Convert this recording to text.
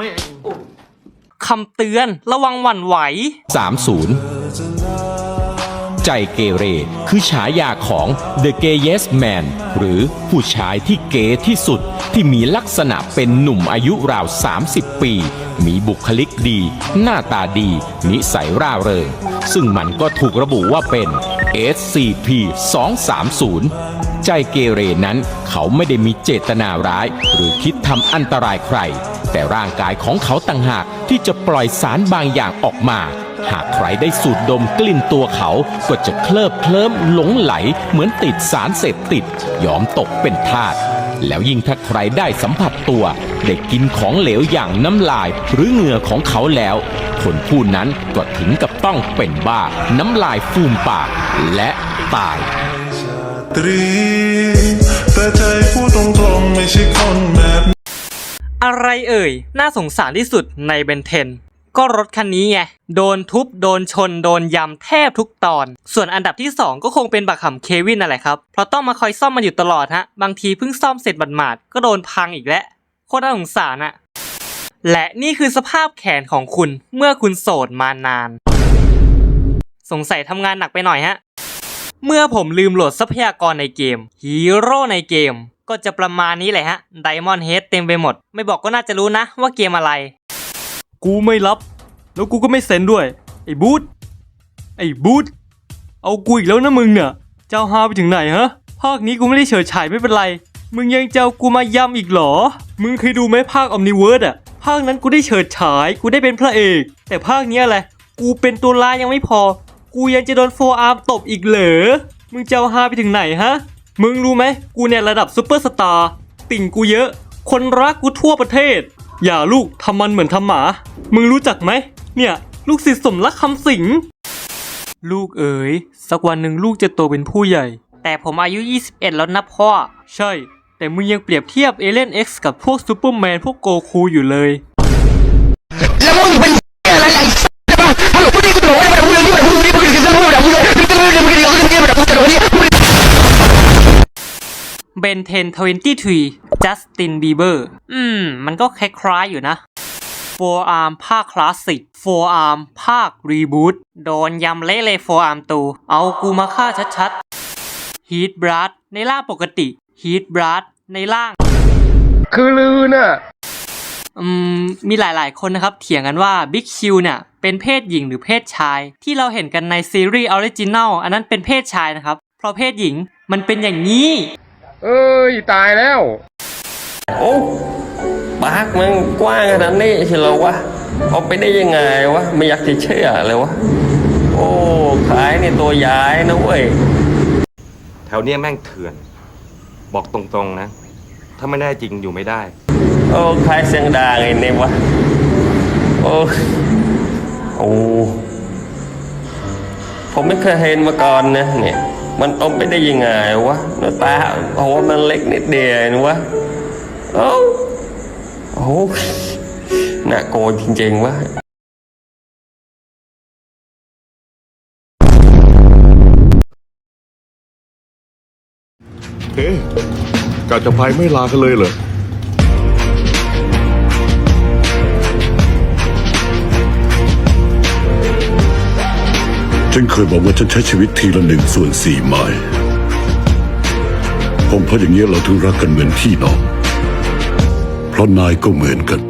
แม่งคำเตือนระวังหวั่นไหว 30 ใจเกเร คือฉายาของ The Gayest Man หรือผู้ชายที่เก๋ที่สุดที่มีลักษณะเป็นหนุ่มอายุราว 30 ปี มีบุคลิกดี หน้าตาดี นิสัยร่าเริง ซึ่งมันก็ถูกระบุว่าเป็น SCP 230ใจเกเรนั้นเขาไม่ได้มีเจตนาร้าย หรือคิดทำอันตรายใคร แต่ร่างกายของเขาต่างหากที่จะปล่อยสารบางอย่างออกมา หากใครได้สูดดมกลิ่นตัวเขา ก็จะเคลิบเคลิ้มหลงไหล เหมือนติดสารเสพติด ยอมตกเป็นทาสแล้วยิ่งถ้าใครได้สัมผัสตัว ได้กินของเหลวอย่างน้ำลายหรือเหงื่อของเขาแล้ว คนผู้นั้นก็ถึงกับต้องเป็นบ้า น้ำลายฟูมปากและตายตรีแต่ใจพูดตรงๆไม่ใช่ อะไรเอ่ย น่าสงสารที่สุดในเบนเทน ก็รถคันนี้ไง โดนทุบ โดนชน โดนยำแทบทุกตอน ส่วนอันดับที่ 2 ก็คงเป็นบักขำเควินนั่นแหละครับ เพราะต้องมาคอยซ่อมมันอยู่ตลอดฮะ บางทีเพิ่งซ่อมเสร็จบัดหมาดก็โดนพังอีกแล้ว โคตรน่าสงสารอะและนี่คือสภาพแขนของคุณเมื่อคุณโสดมานาน สงสัยทำงานหนักไปหน่อยฮะ เมื่อผมลืมโหลดทรัพยากรในเกม ฮีโร่ในเกม ก็จะประมาณนี้แหละฮะไดมอนด์เฮดเต็มไปหมด ไม่บอกก็น่าจะรู้นะว่าเกมอะไร กูไม่รับ แล้วกูก็ไม่เซ็นด้วย ไอ้บูธไอ้บูธเอากูอีกแล้วนะมึงเนี่ยเจ้าฮาไปถึงไหนฮะภาคนี้กูไม่ได้เฉิดฉายไม่เป็นไร มึงยังเจ้ากูมาย้ำอีกเหรอ มึงเคยดูไหมภาคอมนิเวิร์ดอะภาคนั้นกูได้เฉิดฉาย กูได้เป็นพระเอก แต่ภาคเนี้ยอะไร กูเป็นตัวร้ายยังไม่พอ กูยังจะโดนโฟอาร์มตบอีกเหรอ มึงจะเอาฮาไปถึงไหนฮะ มึงรู้ไหมกูเนี่ยระดับซูเปอร์สตาร์ติ่งกูเยอะ คนรักกูทั่วประเทศ อย่าลูกทำมันเหมือนทำหมา มึงรู้จักไหม เนี่ย ลูกศิษย์สมรักคำสิง ลูกเอ๋ยสักวันหนึ่งลูกจะโตเป็นผู้ใหญ่ แต่ผมอายุ 21 แล้วนะพ่อ ใช่ แต่มึงยังเปรียบเทียบเอเลน X กับพวกซูเปอร์แมนพวกโกคูอยู่เลย เบนเทน23จัสตินบีเบอร์อืม มันก็คล้ายๆอยู่นะ Forearm ภาคคลาสสิก Forearm ภาครีบูตโดนยำเละเลย Forearm ตูเอากูมาฆ่าชัดๆ Heat b r a d ในร่างปกติ Heat b r a d ในร่าง คือลือน่ะอืมมีหลายๆคนนะครับ เถียงกันว่า Big Q เนี่ย เป็นเพศหญิงหรือเพศชาย ที่เราเห็นกันในซีรีส์ออริจินัลอันนั้นเป็นเพศชายนะครับ เพราะเพศหญิงมันเป็นอย่างนี้ เอ้ย ตายแล้ว โอ้ปากมันกว้างขนาดนี้ใช่เหรอวะเอาไปได้ยังไงวะ ไม่อยากจะเชื่อเลยวะ โอ้ ขายในตัวย้ายนะเว้ย แถวเนี้ยแม่งเถื่อน บอกตรงๆนะ ถ้าไม่ได้จริงอยู่ไม่ได้ โอ้ขายเสียงดังไอ้เนี่ยวะ โอ้โอ้ผมไม่เคยเห็นมาก่อนนะเนี่ย มันต้มไปได้ยังไงวะหน้าตาโอ้มันเล็กนิดเดียวนะวะโอ้โอ้น่าโกรธจริงๆวะเอ๊ะกะจะไปไม่ลากันเลยเหรอ ฉันเคยบอกว่าฉันใช้ชีวิตทีละหนึ่งส่วนสี่ไม้คงเพราะอย่างนี้เราถึงรักกันเหมือนพี่น้อง เพราะนายก็เหมือนกัน